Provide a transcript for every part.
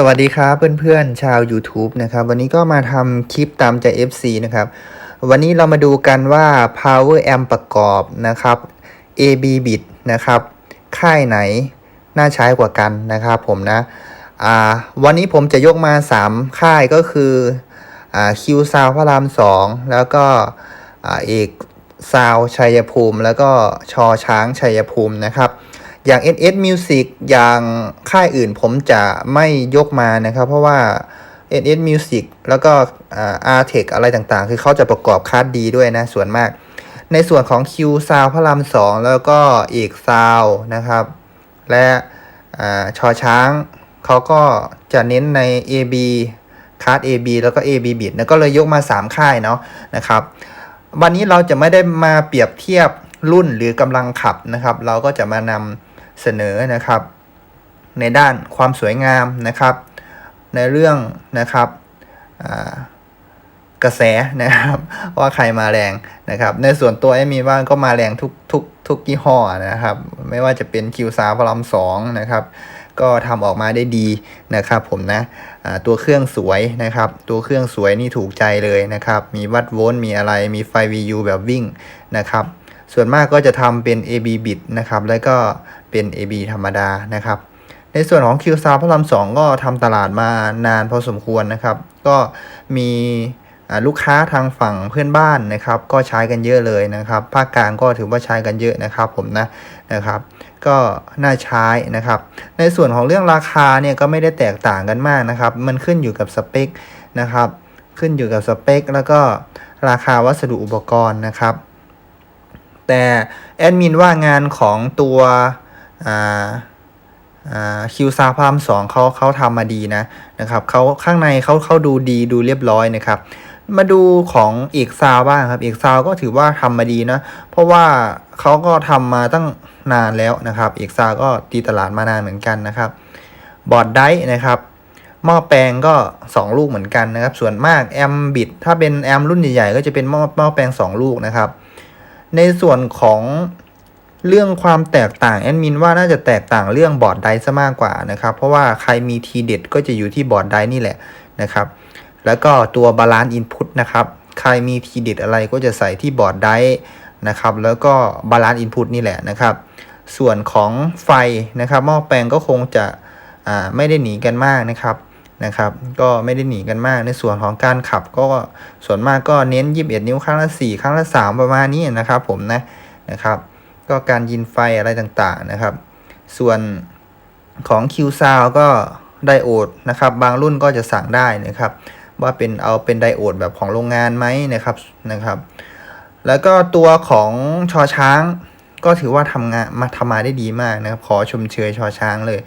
สวัสดีครับเพื่อนๆชาว YouTube นะครับ วันนี้ก็มาทำคลิปตามใจ FC นะครับ วันนี้เรามาดูกันว่า Power Amp ประกอบนะครับ AB Bit นะครับ ค่ายไหนน่าใช้กว่ากันนะครับผมนะอ่าวันนี้ผมจะยกมา 3 ค่ายก็คืออ่า Q s o u พระราม 2 แล้วก็อ่าเอกซาวชัยภูมิ แล้วก็ชอช้างชัยภูมินะครับ อย่าง NS Music อย่างค่ายอื่นผมจะไม่ยกมานะครับ เพราะว่า NS Music แล้วก็อา Artec อะไรต่างๆ คือเขาจะประกอบคาร์ดดีด้วยนะ ส่วนมาก ในส่วนของ Q Sound พระราม2แล้วก็เอกซาวนะครับ และอชอช้างเขาก็จะเน้นใน AB คาร์ด AB แล้วก็ AB Bit นะก็เลยยกมา 3 ค่ายเนาะนะครับ วันนี้เราจะไม่ได้มาเปรียบเทียบรุ่นหรือกำลังขับนะครับ เราก็จะมานำ เสนอนะครับ ในด้านความสวยงามนะครับ ในเรื่องนะครับกระแสนะครับ ว่าใครมาแรงนะครับ ในส่วนตัวไอ้มีว่างก็มาแรงทุกทุกทุกยี่ห้อนะครับ ไม่ว่าจะเป็นคิวซาพลัมสองนะครับ ก็ทำออกมาได้ดีนะครับผมนะตัวเครื่องสวยนะครับ ตัวเครื่องสวยนี่ถูกใจเลยนะครับ มีวัดโวลต์มีอะไรมีไฟ VU แบบวิ่งนะครับ ส่วนมากก็จะทำเป็น AB bit นะครับ แล้วก็เป็น AB ธรรมดานะครับ ในส่วนของ Q s o u n d พระรามสองก็ทำตลาดมานานพอสมควรนะครับ ก็มีลูกค้าทางฝั่งเพื่อนบ้านนะครับ ก็ใช้กันเยอะเลยนะครับ ภาคกลางก็ถือว่าใช้กันเยอะนะครับผมนะนะครับ ก็น่าใช้นะครับ ในส่วนของเรื่องราคาเนี่ยก็ไม่ได้แตกต่างกันมากนะครับ มันขึ้นอยู่กับสเปคนะครับ ขึ้นอยู่กับสเปคแล้วก็ราคาวัสดุอุปกรณ์นะครับ แต่แอดมินว่างานของตัวคิวซาพามสองเขาเขาทำมาดีนะนะครับเขาข้างในเขาเขาดูดีดูเรียบร้อยนะครับมาดูของเอกซาวบ้างครับเอกซาวก็ถือว่าทำมาดีนะ เพราะว่าเขาก็ทำมาตั้งนานแล้วนะครับเอกซาวก็ตีตลาดมานานเหมือนกันนะครับ บอร์ดไดร์นะครับหม้อแปลงก็ 2 ลูกเหมือนกันนะครับ ส่วนมากแอมบิดถ้าเป็นแอมรุ่นใหญ่ๆก็จะเป็นหม้อหม้อแปลง 2 ลูกนะครับ ในส่วนของเรื่องความแตกต่างแอดมินว่าน่าจะแตกต่างเรื่องบอร์ดไดซะมากกว่านะครับ เพราะว่าใครมีทีเด็ดก็จะอยู่ที่บอร์ดไดนี่แหละนะครับ แล้วก็ตัวบาลานซ์อินพุตนะครับ ใครมีทีเด็ดอะไรก็จะใส่ที่บอร์ดไดนะครับ แล้วก็บาลานซ์อินพุตนี่แหละนะครับ ส่วนของไฟนะครับหม้อแปลงก็คงจะไม่ได้หนีกันมากนะครับ นะครับ ก็ไม่ได้หนีกันมาก ในส่วนของการขับก็ส่วนมากก็เน้น 21 นิ้วครั้งละ4ครั้งละ 3 ประมาณนี้นะครับผมนะนะครับ ก็การยินไฟอะไรต่างๆนะครับ ส่วนของ Q s o u n d ก็ไดโอดนะครับ บางรุ่นก็จะสั่งได้นะครับ ว่าเป็นเอาเป็นไดโอดแบบของโรงงานไหมนะครับนะครับ แล้วก็ตัวของชอช้างก็ถือว่าทำงานมาทำมาได้ดีมากนะครับ ขอชมเชยชอช้างเลย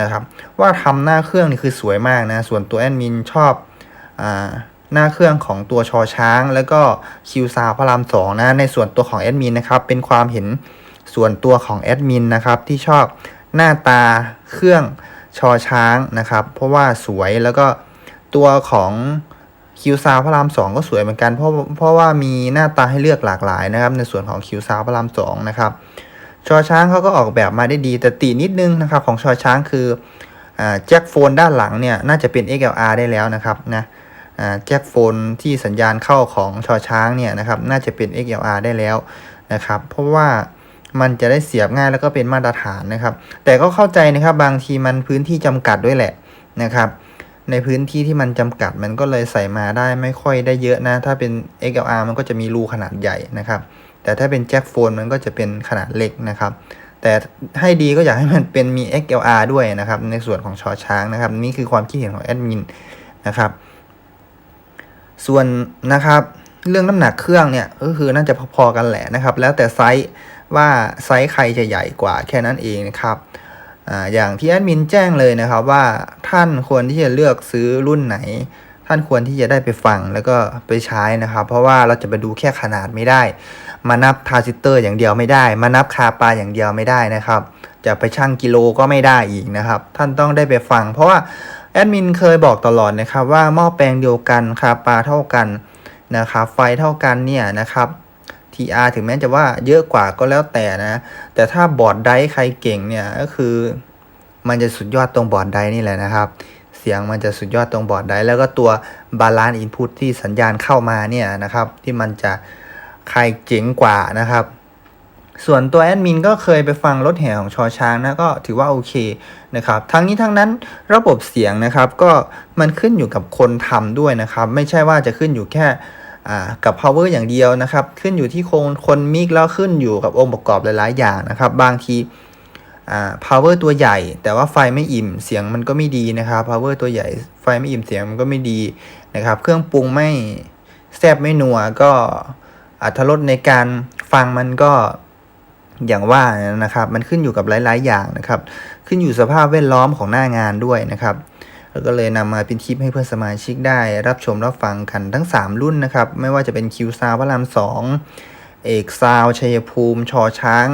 นะครับ ว่าทำหน้าเครื่องนี่คือสวยมากนะ ส่วนตัวแอดมินชอบอ่าหน้าเครื่องของตัวชอช้าง แล้วก็คิวซาพระรามสองนะ ในส่วนตัวของแอดมินนะครับ เป็นความเห็นส่วนตัวของแอดมินนะครับ ที่ชอบหน้าตาเครื่องชอช้างนะครับ เพราะว่าสวยแล้วก็ตัวของคิวซาพระรามสองก็สวยเหมือนกันเพราะเพราะว่ามีหน้าตาให้เลือกหลากหลายนะครับ ในส่วนของคิวซาพระรามสองนะครับ ชอช้างเขาก็ออกแบบมาได้ดี แต่ตีนิดนึงนะครับของชอช้างคืออแจ็คโฟนด้านหลังเนี่ยน่าจะเป็น XLR ได้แล้วนะครับนะแจ็คโฟนที่สัญญาณเข้าของชอช้างเนี่ยนะครับน่าจะเป็น XLR ได้แล้วนะครับเพราะว่ามันจะได้เสียบง่ายแล้วก็เป็นมาตรฐานนะครับ แต่ก็เข้าใจนะครับบางทีมันพื้นที่จำกัดด้วยแหละนะครับ ในพื้นที่ที่มันจำกัดมันก็เลยใส่มาได้ไม่ค่อยได้เยอะนะ ถ้าเป็น XLR มันก็จะมีรูขนาดใหญ่นะครับ แต่ถ้าเป็นแจ็คโฟนมันก็จะเป็นขนาดเล็กนะครับ แต่ให้ดีก็อยากให้มันเป็นมี XLR ด้วยนะครับ ในส่วนของชอช้างนะครับ นี่คือความคิดเห็นของแอดมินนะครับ ส่วนนะครับเรื่องน้ำหนักเครื่องเนี่ยก็คือน่าจะพอๆกันแหละนะครับ แล้วแต่ไซส์ว่าไซส์ใครจะใหญ่กว่าแค่นั้นเองนะครับออย่างที่แอดมินแจ้งเลยนะครับว่าท่านควรที่จะเลือกซื้อรุ่นไหน ท่านควรที่จะได้ไปฟังแล้วก็ไปใช้นะครับ เพราะว่าเราจะไปดูแค่ขนาดไม่ได้ มานับทราซิสเตอร์อย่างเดียวไม่ได้ มานับคาปาอย่างเดียวไม่ได้นะครับ จะไปชั่งกิโลก็ไม่ได้อีกนะครับ ท่านต้องได้ไปฟัง เพราะว่าแอดมินเคยบอกตลอดนะครับว่าหม้อแปลงเดียวกันคาปาเท่ากันนะครับไฟเท่ากันเนี่ยนะครับ TR ถึงแม้จะว่าเยอะกว่าก็แล้วแต่นะ แต่ถ้าบอร์ดไดใครเก่งเนี่ยก็คือ มันจะสุดยอดตรงบอร์ดไดนี่แหละนะครับ เสียงมันจะสุดยอดตรงบอร์ดได้ แล้วก็ตัวบาลานซ์อินพุตที่สัญญาณเข้ามาเนี่ยนะครับ ที่มันจะใครเจ๋งกว่านะครับ ส่วนตัวแอดมินก็เคยไปฟังรถแห่ของชอช้างนะก็ถือว่าโอเคนะครับ ทั้งนี้ทั้งนั้นระบบเสียงนะครับ ก็มันขึ้นอยู่กับคนทำด้วยนะครับ ไม่ใช่ว่าจะขึ้นอยู่แค่กับ power อย่างเดียวนะครับ ขึ้นอยู่ที่คนคนมิกแล้วขึ้นอยู่กับองค์ประกอบหลาย ๆ อย่างนะครับ บางที power ตัวใหญ่ แต่ว่าไฟไม่อิ่มเสียงมันก็ไม่ดีนะครับ power ตัวใหญ่ไฟไม่อิ่มเสียงมันก็ไม่ดีนะครับ เครื่องปรุงไม่แซบไม่นัวก็อัตรสในการฟังมันก็อย่างว่านะครับ มันขึ้นอยู่กับหลาย ๆ อย่างนะครับ ขึ้นอยู่สภาพแวดล้อมของหน้างานด้วยนะครับแล้วก็เลยนำมาเป็นคลิปให้เพื่อนสมาชิกได้ รับชมรับฟังกันทั้ง 3 รุ่นนะครับ ไม่ว่าจะเป็นคิวซาวพระรามสองเอกซาวชัยภูมิ ชอช้าง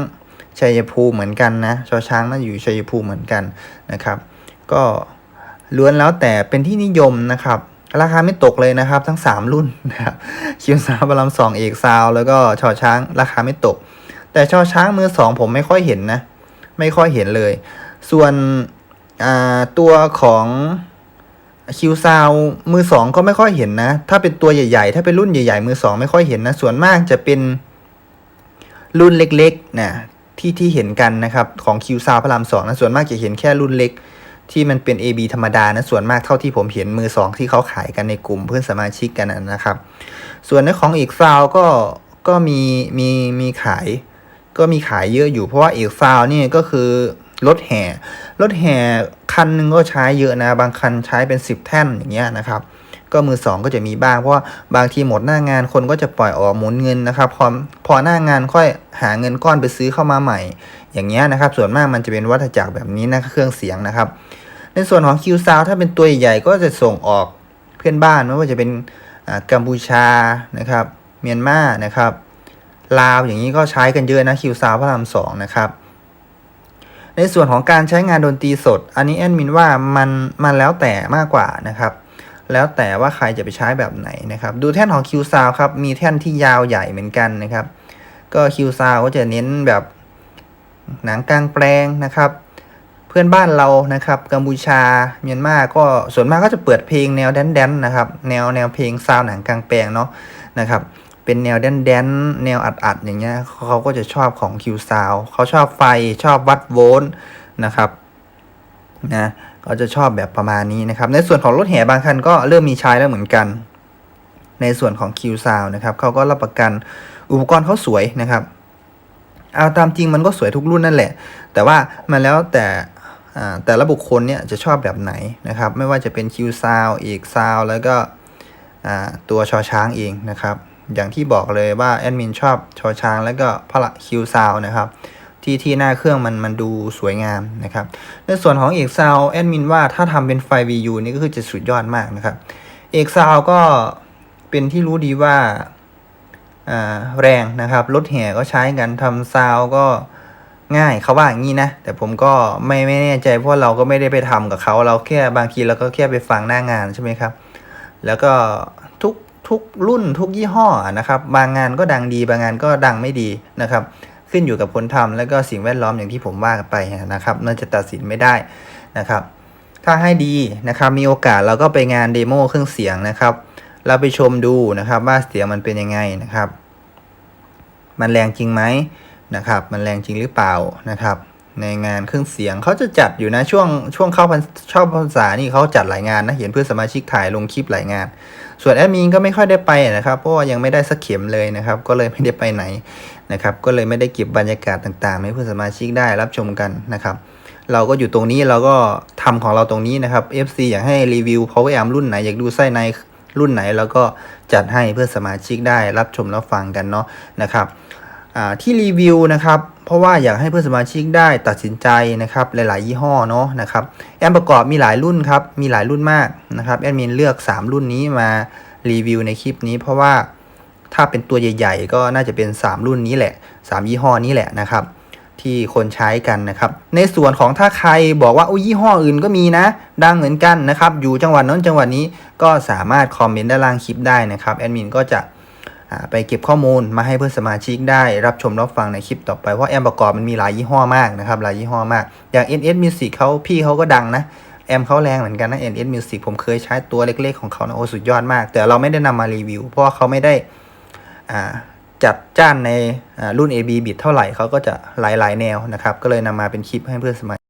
ชัยภูมิเหมือนกันนะชอช้างน่าอยู่ชัยภูมิเหมือนกันนะครับ ก็ล้วนแล้วแต่เป็นที่นิยมนะครับ ราคาไม่ตกเลยนะครับ ทั้ง 3 รุ่นนะครับคิวซาวพระรามสองเอกซาวแล้วก็ชอช้างราคาไม่ตก แต่ชอช้างมือสองผมไม่ค่อยเห็นนะ ไม่ค่อยเห็นเลย ส่วนตัวของคิวซาวมือสองก็ไม่ค่อยเห็นนะ ถ้าเป็นตัวใหญ่ๆ ถ้าเป็นรุ่นใหญ่ๆ มือสองไม่ค่อยเห็นนะ ส่วนมากจะเป็นรุ่นเล็กๆนะ ที่ที่เห็นกันนะครับของคิวซาวพระรามสองนะส่วนมากจะเห็นแค่รุ่นเล็กที่มันเป็น AB ธรรมดานะส่วนมากเท่าที่ผมเห็นมือสองที่เขาขายกันในกลุ่มเพื่อนสมาชิกกันนะครับ ส่วนในของอีกซาวก็ก็มีมีมีขาย ก็มีขายเยอะอยู่เพราะว่าเอกซาวนี่ก็คือรถแห่รถแห่คันหนึงก็ใช้เยอะนะ บางคันใช้เป็น 10 แท่นอย่างเงี้ยนะครับ ก็มือสองก็จะมีบ้าง เพราะว่าบางทีหมดหน้างานคนก็จะปล่อยออกหมุนเงินนะครับพอพอหน้างานค่อยหาเงินก้อนไปซื้อเข้ามาใหม่ อย่างเงี้ยนะครับ ส่วนมากมันจะเป็นวัฏจักรแบบนี้นะเครื่องเสียงนะครับ ในส่วนของคิวซาวถ้าเป็นตัวใหญ่ๆก็จะส่งออกเพื่อนบ้านไม่ว่าจะเป็นกัมพูชานะครับ เมียนมานะครับลาวอย่างนี้ก็ใช้กันเยอะนะคิวซาวพระรามสองนะครับในส่วนของการใช้งานดนตรีสด อันนี้แอดมินว่ามันมันแล้วแต่มากกว่านะครับ แล้วแต่ว่าใครจะไปใช้แบบไหนนะครับ ดูแท่นของคิวซาวครับ มีแท่นที่ยาวใหญ่เหมือนกันนะครับ ก็คิวซาวก็จะเน้นแบบหนังกลางแปลงนะครับ เพื่อนบ้านเรานะครับ กัมพูชา เมียนมาก็ส่วนมากก็จะเปิดเพลงแนวแดนๆนะครับ แนวแนวเพลงซาวหนังกลางแปลงเนาะนะครับ เป็นแนวแดนแดนแนวอัดๆอย่างเงี้ยเขาก็จะชอบของคิวซาวเขาชอบไฟชอบวัดโวลต์นะครับ นะเขาจะชอบแบบประมาณนี้นะครับ ในส่วนของรถแห่บางคันก็เริ่มมีใช้แล้วเหมือนกัน ในส่วนของคิวซาวนะครับเขาก็รับประกันอุปกรณ์เขาสวยนะครับ เอาตามจริงมันก็สวยทุกรุ่นนั่นแหละ แต่ว่ามันแล้วแต่แต่ละบุคคลเนี่ยจะชอบแบบไหนนะครับ ไม่ว่าจะเป็นคิวซาวเอกซาวแล้วก็ตัวชอช้างเองนะครับ อย่างที่บอกเลยว่าแอดมินชอบชอช้างแล้วก็พละคิวซาวนะครับ ที่ที่หน้าเครื่องมันมันดูสวยงามนะครับ ในส่วนของเอกซาวแอดมินว่าถ้าทำเป็นไฟ VU นี่ก็คือจะสุดยอดมากนะครับเอกซาวก็เป็นที่รู้ดีว่าแรงนะครับรถแห่ก็ใช้กันทำซาวก็ง่ายเขาว่าอย่างนี้นะ แต่ผมก็ไม่ไม่แน่ใจเพราะเราก็ไม่ได้ไปทำกับเขา เราแค่บางทีเราก็แค่ไปฟังหน้างานใช่ไหมครับ แล้วก็ทุกทุกรุ่นทุกยี่ห้อนะครับ บางงานก็ดังดีบางงานก็ดังไม่ดีนะครับ ขึ้นอยู่กับคนทำแล้วก็สิ่งแวดล้อมอย่างที่ผมว่าไปนะครับน่าจะตัดสินไม่ได้นะครับ ถ้าให้ดีนะครับมีโอกาสเราก็ไปงานเดโมเครื่องเสียงนะครับ เราไปชมดูนะครับว่าเสียงมันเป็นยังไงนะครับ มันแรงจริงไหมนะครับ มันแรงจริงหรือเปล่านะครับ ในงานเครื่องเสียงเขาจะจัดอยู่นะช่วงช่วงเข้าพันชอบพรรษานี่เขาจัดหลายงานนะเห็นเพื่อนสมาชิกถ่ายลงคลิปหลายงาน ส่วนแอดมินก็ไม่ค่อยได้ไปนะครับเพราะว่ายังไม่ได้สักเข็มเลยนะครับ ก็เลยไม่ได้ไปไหนนะครับ ก็เลยไม่ได้เก็บบรรยากาศต่างๆ ให้เพื่อนสมาชิกได้รับชมกันนะครับเราก็อยู่ตรงนี้เราก็ทำของเราตรงนี้นะครับ FC อยากให้รีวิว Power Amp รุ่นไหนอยากดูไส้ในรุ่นไหนแล้วก็จัดให้เพื่อนสมาชิกได้รับชมรับฟังกันเนาะนะครับ ที่รีวิวนะครับเพราะว่าอยากให้เพื่อนสมาชิกได้ตัดสินใจนะครับหลาย ๆ ยี่ห้อเนาะนะครับแอมประกอบมีหลายรุ่นครับมีหลายรุ่นมากนะครับแอดมินเลือก 3 รุ่นนี้มารีวิวในคลิปนี้ เพราะว่าถ้าเป็นตัวใหญ่ ๆ ก็น่าจะเป็น 3 รุ่นนี้แหละ 3 ยี่ห้อนี้แหละนะครับที่คนใช้กันนะครับ ในส่วนของถ้าใครบอกว่าอุ้ยยี่ห้ออื่นก็มีนะ ดังเหมือนกันนะครับ อยู่จังหวัดนั้นจังหวัดนี้ก็สามารถคอมเมนต์ด้านล่างคลิปได้นะครับแอดมินก็จะ ไปเก็บข้อมูลมาให้เพื่อนสมาชิกได้รับชมรับฟังในคลิปต่อไปเพราะแอมประกอบมันมีหลายยี่ห้อมากนะครับหลายยี่ห้อมาก อย่าง NS Music เขาพี่เขาก็ดังนะแอมเขาแรงเหมือนกันนะ NS Music ผมเคยใช้ตัวเล็กๆของเขานะโอ้สุดยอดมาก แต่เราไม่ได้นำมารีวิว เพราะเขาไม่ได้จัดจ้านในรุ่น AB Bit เท่าไหร่เขาก็จะหลายๆแนวนะครับ ก็เลยนำมาเป็นคลิปให้เพื่อนสมาชิก